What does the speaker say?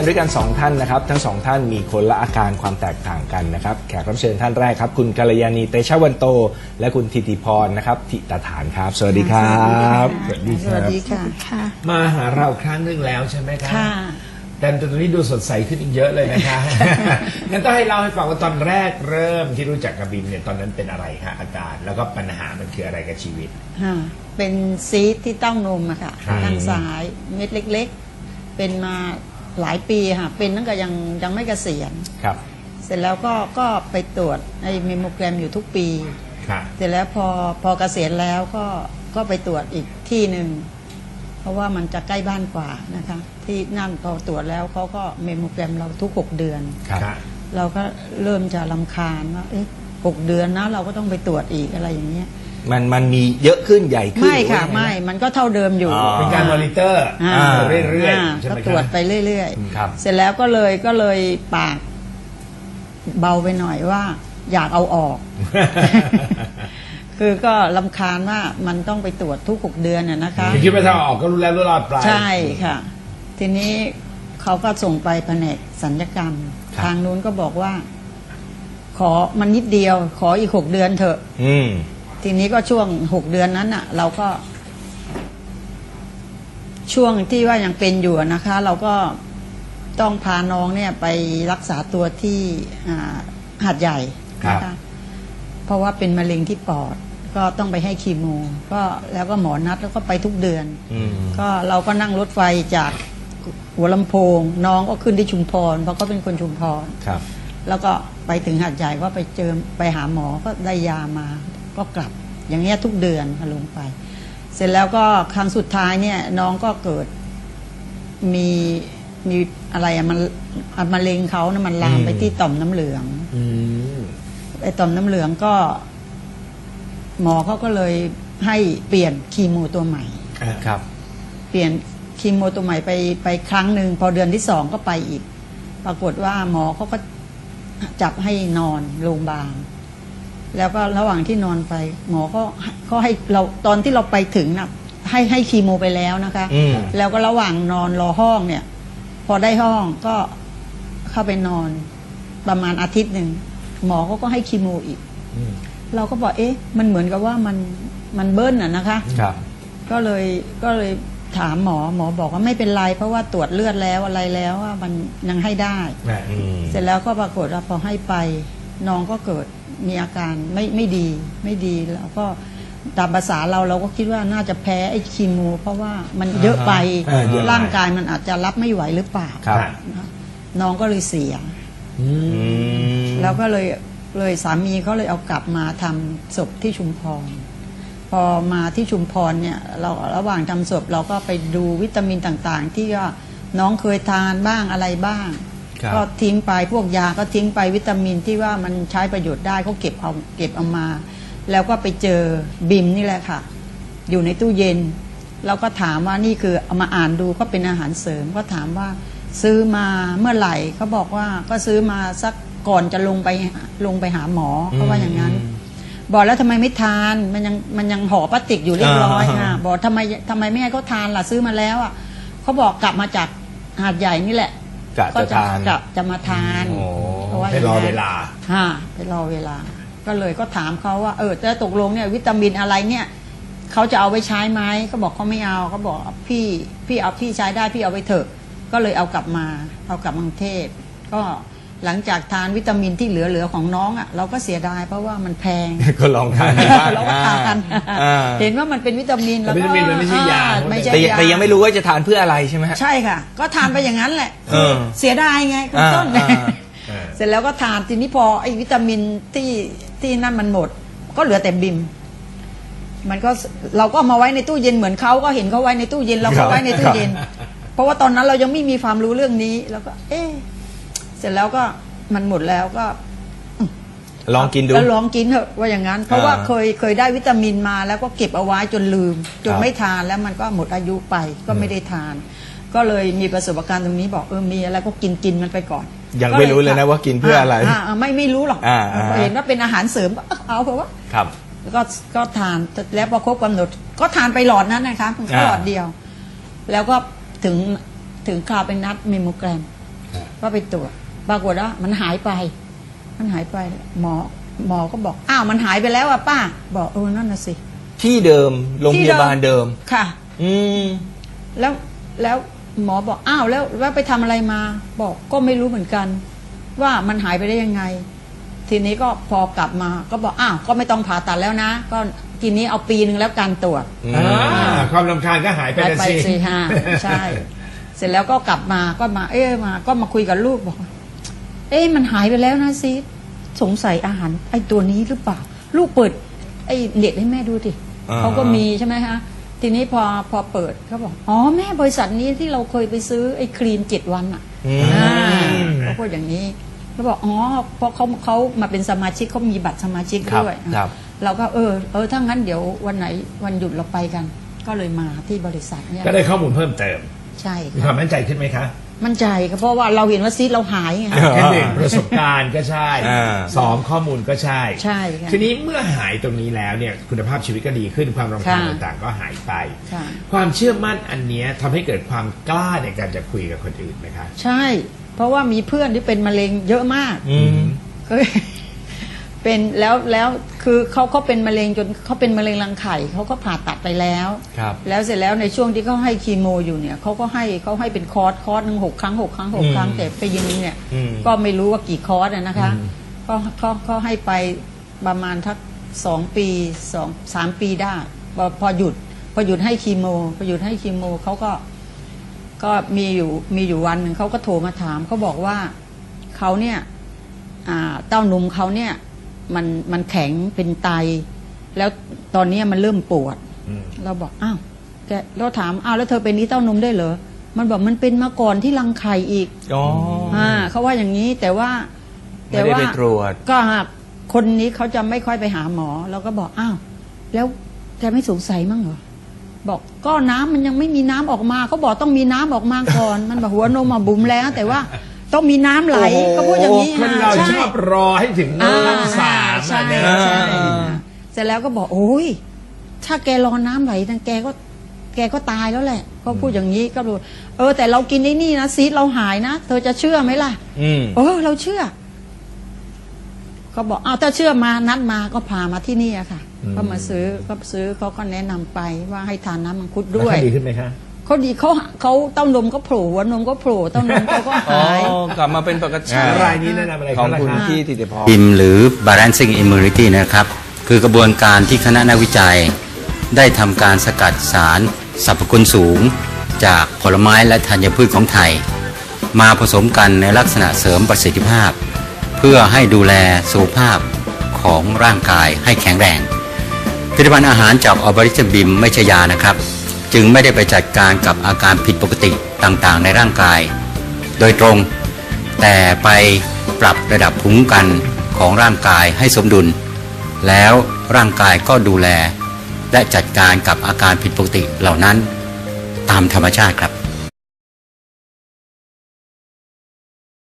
เป็นด้วยกันสองท่านนะครับ ทั้งสองท่านมีคนละอาการความแตกต่างกันนะครับ แขกรับเชิญท่านแรกครับ คุณกัลยาณีเตชะวันโต และคุณธิติพรนะครับทิตาฐานครับ สวัสดีครับสวัสดีค่ะสวัสดีค่ะ ค่ะ มาหาเราครั้งหนึ่งแล้วใช่ไหมครับค่ะ แต่ตอนนี้ดูสดใสขึ้นอีกเยอะเลยนะคะ งั้นต้องให้เล่าให้ฟังว่าตอนแรกเริ่มที่รู้จักกับบิมเนี่ยตอนนั้นเป็นอะไรคะอาการแล้วก็ปัญหามันคืออะไรกับชีวิต ค่ะ เป็นซีสที่เต้านมอะค่ะ ครับทางซ้ายเม็ดเล็ก ๆ เป็นมา หลายปีค่ะเป็นตั้งแต่ยังยังไม่เกษียณ ครับ เสร็จแล้วก็ก็ไปตรวจไอ้เมมโมแกรมอยู่ทุกปี ค่ะเสร็จแล้วพอพอเกษียณแล้วก็ก็ไปตรวจอีกที่หนึ่งเพราะว่ามันจะใกล้บ้านกว่านะคะ ที่นั่นพอตรวจแล้วเขาก็เมมโมแกรมเราทุกหกเดือน ครับค่ะเราก็เริ่มจะลำคาญว่าเอ๊ะหกเดือนนะเราก็ต้องไปตรวจอีกอะไรอย่างเงี้ย มันมันมีเยอะขึ้นใหญ่ขึ้นไม่ค่ะ หรือว่าไม่ยังงมันก็เท่าเดิมอยู่อ๋อเป็นการมอนิเตอร์อ่า เรื่อยอ่าๆใช่ไหก็มตรวจคไปเรื่อยครับๆเสร็จแล้วก็เลยก็เลยปาก เบาไปหน่อยว่า อยากเอาออก คือก็ลำคาญว่ามันต้องไปตรวจทุกหกเดือนน่ะนะคะ คือคิดว่าถ้าเอาออกก็รู้แล้วรู้รอดปลาย ใช่ค่ะ ทีนี้เขาก็ส่งไปแผนกสัญญกรรม ครับ ทางนู้นก็บอกว่า ขอมันนิดเดียว ขออีกหกเดือนเถอะ อืม ทีนี้ก็ช่วงหกเดือนนั้นน่ะ เราก็ ช่วงที่ว่ายังเป็นอยู่อะนะคะ เราก็ต้องพาน้องเนี่ยไปรักษาตัวที่อ่าหาดใหญ่นะคะ เพราะว่าเป็นมะเร็งที่ปอด ก็ต้องไปให้คีโมก็แล้วก็หมอนัดแล้วก็ไปทุกเดือนอืมก็เราก็นั่งรถไฟจากหัวลำโพง น้องก็ขึ้นที่ชุมพร เพราะก็เป็นคนชุมพรครับ แล้วก็ไปถึงหาดใหญ่ก็ไปเจอไปหาหมอก็ได้ยามา ก็กลับ อย่างเงี้ยทุกเดือนค่ะลงไป เสร็จแล้วก็ครั้งสุดท้ายเนี่ยน้องก็เกิดมีมีอะไรอะมันอะมะเร็งเขานะมันลามอืมไปที่ต่อมน้ำเหลืองอืมไอ้ต่อมน้ำเหลืองก็ หมอเขาก็เลยให้เปลี่ยนคีโมตัวใหม่ ครับ เปลี่ยนคีโมตัวใหม่ไปไปครั้งหนึ่งพอเดือนที่สองก็ไปอีก ปรากฏว่าหมอเขาก็จับให้นอนโรงพยาบาล แล้วก็ระหว่างที่นอนไป หมอก็ก็ให้เราตอนที่เราไปถึงนะให้ให้คีโมไปแล้วนะคะ อืม แล้วก็ระหว่างนอนรอห้องเนี่ย พอได้ห้องก็เข้าไปนอนประมาณอาทิตย์หนึ่งหมอเขาก็ให้คีโมอีก อืมเราก็บอกเอ๊ะ มันเหมือนกับว่ามันมันเบิ้ลอะนะคะ ครับ ก็เลยก็เลยถามหมอหมอบอกว่าไม่เป็นไร เพราะว่าตรวจเลือดแล้วอะไรแล้วว่ามันยังให้ได้นะอืม เสร็จแล้วก็ปรากฏว่าพอให้ไปน้องก็เกิด มีอาการไม่ไม่ดีไม่ดีแล้วก็ตามภาษาเราเราก็คิดว่าน่าจะแพ้ไอ้คีโมเพราะว่ามันเยอะไปอ่าเยอะไป ร่างกายมันอาจจะรับไม่ไหวหรือเปล่าครับ นะน้องก็เลยเสีย อือืมมแล้วก็เลยเลยสามีเขาเลยเอากลับมาทำศพที่ชุมพร พอมาที่ชุมพรเนี่ยเราระหว่างทำศพเราก็ไปดูวิตามินต่างๆ ที่ว่าน้องเคยทานบ้างอะไรบ้าง ครับก็ทิ้งไปพวกยาก็ทิ้งไปวิตามินที่ว่ามันใช้ประโยชน์ได้เขาเก็บเอาเก็บเอามา แล้วก็ไปเจอบิมนี่แหละค่ะ อยู่ในตู้เย็นเราก็ถามว่านี่คือเอามาอ่านดูก็เป็นอาหารเสริมก็ถามว่าซื้อมาเมื่อไหร่เขาบอกว่าก็ซื้อมาสักก่อนจะลงไปลงไปหาหมอเขาว่าอย่างนั้น บอกแล้วทำไมไม่ทานมันยังมันยังห่อพลาสติกอยู่เรียบร้อยอ่าค่ะบอกทำไมทำไมไม่ให้เขาทานล่ะซื้อมาแล้วอะเขาบอกกลับมาจากหาดใหญ่นี่แหละ กะจะทานกะจะมาทานโอ้พราะว่าให้รอเวลาฮะไปรอเวลา ก็เลยก็ถามเขาว่า เออจะตกลงเนี่ยวิตามินอะไรเนี่ยเขาจะเอาไปใช้ไหมเขาบอกเขาไม่เอาเขาบอกพี่พี่เอาพี่ใช้ได้พี่เอาไปเถอะ ก็เลยเอากลับมา เอากลับมากรุงเทพก็ หลังจากทานวิตามินที่เหลือๆของน้องอะเราก็เสียดายเพราะว่ามันแพง ก็ลองทานดูบ้างเราก็ทานอ่าเห็นว่ามันเป็นวิตามินแล้วแต่วิก็ตามินมันไม่ใช่ยาอ่ไม่ใช่แต่ยาแต่ยังไม่รู้ว่าจะทานเพื่ออะไรใช่ไหมฮะ ใช่ค่ะ ก็ทานไปอย่างนั้นแหละเออเสียดายไงคุณอ่าต้นอ่าอ่าเสร็จแล้วก็ทานทีนี้พอไอ้วิตามินที่ที่นั่นมันหมด ก็เหลือแต่บิม มันก็เราก็เอามาไว้ในตู้เย็นเหมือนเขาก็เห็นเขาไว้ในตู้เย็นเราครัก็บไว้ในตู้เย็น เพราะว่าตอนนั้นเรายังไม่มีความรู้เรื่องนี้ แล้วก็ เอ๊ะ เสร็จแล้วก็มันหมดแล้วก็ลองกินดูแล้วลองกินเถอะว่าอย่างนั้น เพราะว่าอ่าเคยเคยได้วิตามินมาแล้วก็เก็บเอาไว้จนลืม จนครับไม่ทานแล้วมันก็หมดอายุไปก็ไม่ได้ทาน ก็เลยมีประสบการณ์ตรงนี้บอกเออมีอะไรก็กินกินมันไปก่อนยังไม่รู้เลยนะว่ากินเพื่ออะไราาไม่ไม่รู้หรอกอ่าอ่าเห็นว่าเป็นอาหารเสริมก็เอาเพราะว่าครับแล้วก็ก็ทานแล้วพอครบกำหนด ก็ทานไปหลอดนั้นนะคะอ่าหลอดเดียว แล้วก็ถึงถึงคราวเป็นนัดเมมโมแกรมก็ไปตรวจ ปรากฏว่ามันหายไป มันหายไปหมอหมอก็บอกอ้าวมันหายไปแล้วอะป้า บอกเออนั่นน่ะสิที่เดิมโรงพยาบาลเดิมค่ะ อืมแล้วแล้วหมอบอกอ้าวแล้วว่าไปทำอะไรมา บอกก็ไม่รู้เหมือนกัน ว่ามันหายไปได้ยังไง ทีนี้ก็พอกลับมา ก็บอกอ้าวก็ไม่ต้องผ่าตัดแล้วนะ ก็ทีนี้เอาปีหนึ่งแล้วการตรวจอืมอ่าความลำคาญก็หายไปหายแล้วไปสิสี่ห้าใช่ เสร็จแล้วก็กลับมาก็มา เอ๊ะมา ก็มาคุยกับลูกบอกว่า เอ๊ะมันหายไปแล้วนะซีดสงสัยอาหารไอ้ตัวนี้หรือเปล่า ลูกเปิด ไอ้เน็ตให้แม่ดูดิอ่า เขาก็มีใช่ไหมคะทีนี้พอพอเปิดเขาบอกอ๋อแม่บริษัทนี้ที่เราเคยไปซื้อไอ้ครีมเจ็ดวันอะ อืม อ่าเขาพูดอย่างนี้เขาบอกอ๋อเพราะเขาเขามาเป็นสมาชิกเขามีบัตรสมาชิกครับด้วยครับ เราก็เออเออถ้างั้นเดี๋ยววันไหนวันหยุดเราไปกัน ก็เลยมาที่บริษัทเนี่ยก็ได้ข้อมูลเพิ่มเติมใช่มีคค่ะวามมั่นใจขึ้นไหมคะ มั่นใจครับเพราะว่าเราเห็นว่าซีดเราหายไงอ่าแค่หนึ่งประสบการณ์ก็ใช่อ่า สองข้อมูลก็ใช่ใช่ค่ะทีนี้เมื่อหายตรงนี้แล้วเนี่ยคุณภาพชีวิตก็ดีขึ้นความรำคาญค่ะต่างๆ ก็หายไป ค่ะ ความเชื่อมั่นอันเนี้ยทำให้เกิดความกล้าในการจะคุยกับคนอื่นไหมคะ ใช่ เพราะว่ามีเพื่อนที่เป็นมะเร็งเยอะมาก อืม เคย เป็นแล้วแล้วคือเขาเขาเป็นมะเร็งจนเขาเป็นมะเร็งรังไข่เขาก็ผ่าตัดไปแล้ว ครับ แล้วเสร็จแล้วในช่วงที่เขาให้คีโมอยู่เนี่ยเขาก็ให้เขาให้เป็นคอร์สคอร์สหนึ่งหกครั้งหกครั้งหกครั้ง อืมแต่ไปยิงเนี่ย อืมก็ไม่รู้ว่ากี่คอร์สอะนะคะก็ก็ก็ให้ไปประมาณทักสองปีสองสามปีได้พอพอหยุด พอหยุดให้คีโมพอหยุดให้คีโมเขาก็ ก็มีอยู่มีอยู่วันหนึ่งเขาก็โทรมาถามเขาบอกว่าเขาเนี่ย อ่าเต้านมเขาเนี่ย มันมันแข็งเป็นไต แล้วตอนเนี้ยมันเริ่มปวด อืมเราบอกอ้าวแกเราถามอ้าวแล้วเธอเป็นนี้เต้านมได้เหรอมันบอกมันเป็นมาก่อนที่รังไข่อีกอ๋ออ่าเขาว่าอย่างนี้แต่ว่าไม่ได้ไปตรวจ ก็หากคนนี้เขาจะไม่ค่อยไปหาหมอเราก็บอกอ้าวแล้วแกไม่สงสัยมั้งเหรอบอกก็น้ำมันยังไม่มีน้ำออกมาเขาบอกต้องมีน้ำออกมาก่อน มันบอกหัวนมมาบุ๋มแล้ว แต่ว่า ต้องมีน้ำไหลโอ้โหเขาพูดอย่างนี้คนอ่เราใช่ชอบรอให้ถึงอ่าน้ำสามใช่อะนะใช่อ่าเสร็จแล้วก็บอกโอ้ยถ้าแกรอน้ำไหลทั้งแกก็ แกก็ตายแล้วแหละก็พูดอย่างนี้ก็รู้เออ แต่เรากินไอ้นี่นะซีดเราหายนะเธอจะเชื่อไหมล่ะ อืม เออเราเชื่อ ก็บอกเอาวถ้าเชื่อมานัดมาก็พามาที่นี่อะค่ะ ก็มาซื้อก็ซื้อเขาก็แนะนำไปว่าให้ทานน้ำมังคุดแล้วด้วยเขาดีขึ้นไหมคะ เขาดีเขาเขาเต้านมก็โผล่หัวนมก็โผล่เต้านมเขาก็อ๋อหาย กลับมาเป็นปกติอ่ารายนี้แนะนำอะไรของเขาล่ะคุณคะพี่ธิติพรบิมหรือ balancing immunity นะครับ คือกระบวนการที่คณะนักวิจัย ได้ทำการสกัดสารสรรพคุณสูง จากผลไม้และธัญพืชของไทย มาผสมกันในลักษณะเสริมประสิทธิภาพ เพื่อให้ดูแลสุขภาพของร่างกายให้แข็งแรง ผลิตภัณฑ์อาหารจากออบริชบิมไม่ใช่ยานะครับ จึงไม่ได้ไปจัดการกับอาการผิดปกติต่างๆ ในร่างกาย โดยตรง แต่ไปปรับระดับภูมิคุ้มกันของร่างกายให้สมดุล แล้วร่างกายก็ดูแล และจัดการกับอาการผิดปกติเหล่านั้น ตามธรรมชาติครับ